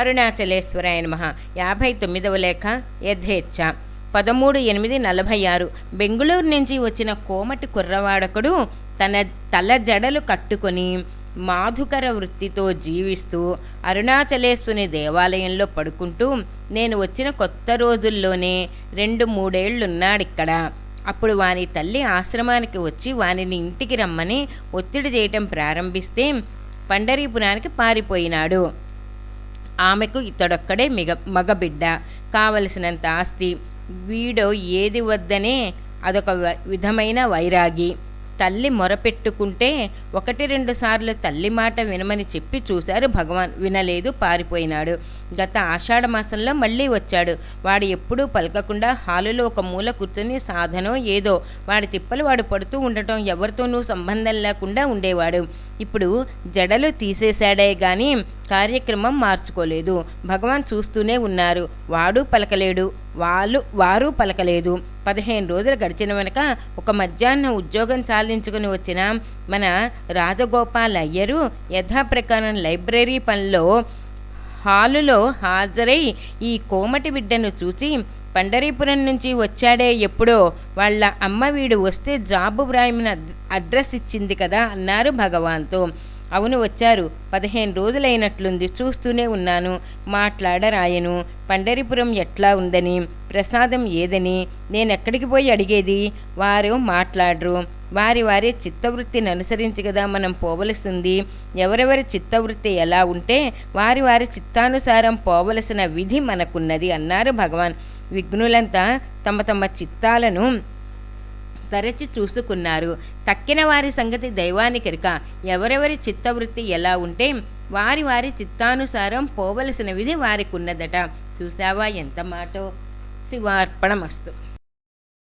అరుణాచలేశ్వరాయ నమ. యాభై తొమ్మిదవ లేఖ యథేచ్ఛ. పదమూడు ఎనిమిది నలభై ఆరు. బెంగుళూరు నుంచి వచ్చిన కోమటి కుర్రవాడకుడు తన తల జడలు కట్టుకొని మాధుకర వృత్తితో జీవిస్తూ అరుణాచలేశ్వని దేవాలయంలో పడుకుంటూ నేను వచ్చిన కొత్త రోజుల్లోనే రెండు మూడేళ్ళున్నాడిక్కడ. అప్పుడు వాని తల్లి ఆశ్రమానికి వచ్చి వానిని ఇంటికి రమ్మని ఒత్తిడి చేయటం ప్రారంభిస్తే పండరీపురానికి పారిపోయినాడు. ఆమెకు ఇతడొక్కడే మిగ మగబిడ్డ కావలసినంత ఆస్తి వీడో ఏది వద్దనే అదొక వ- విధమైన వైరాగి తల్లి మొరపెట్టుకుంటే ఒకటి రెండు సార్లు తల్లి మాట వినమని చెప్పి చూశారు భగవాన్. వినలేదు పారిపోయినాడు. గత ఆషాఢ మాసంలో మళ్ళీ వచ్చాడు. వాడు ఎప్పుడూ పలకకుండా హాలులో ఒక మూల కూర్చొని సాధనో ఏదో వాడి తిప్పలు వాడు పడుతూ ఉండటం ఎవరితోనూ సంబంధం లేకుండా ఉండేవాడు. ఇప్పుడు జడలు తీసేశాడే గాని కార్యక్రమం మార్చుకోలేదు. భగవాన్ చూస్తూనే ఉన్నారు. వాడు పలకలేడు. వాళ్ళు వారు పలకలేదు. పదిహేను రోజులు గడిచిన వెనుక ఒక మధ్యాహ్నం ఉద్యోగం సాధించుకుని వచ్చిన మన రాజగోపాల్ అయ్యరు యథాప్రకారం లైబ్రరీ పనిలో హాలులో హాజరై ఈ కోమటి బిడ్డను చూసి పండరీపురం నుంచి వచ్చాడే ఎప్పుడో? వాళ్ళ అమ్మ వీడు వస్తే జాబు వ్రాయమని అడ్రస్ ఇచ్చింది కదా అన్నారు భగవాన్తో. అవును వచ్చారు. పదిహేను రోజులైనట్లుంది. చూస్తూనే ఉన్నాను. మాట్లాడరాయను. పండరిపురం ఎట్లా ఉందని ప్రసాదం ఏదని నేను ఎక్కడికి పోయి అడిగేది? వారు మాట్లాడరు. వారి వారి చిత్తవృత్తిని అనుసరించి కదా మనం పోవలసింది. ఎవరెవరి చిత్తవృత్తి ఎలా ఉంటే వారి వారి చిత్తానుసారం పోవలసిన విధి మనకున్నది అన్నారు భగవాన్. విఘ్నులంతా తమ తమ చిత్తాలను తరచి చూసుకున్నారు. తక్కిన వారి సంగతి దైవానికెరుక ఎవరెవరి చిత్తవృత్తి ఎలా ఉంటే వారి వారి చిత్తానుసారం పోవలసిన విధి వారికి ఉన్నదట చూసావా ఎంత మాటో? శివార్పణమస్తు.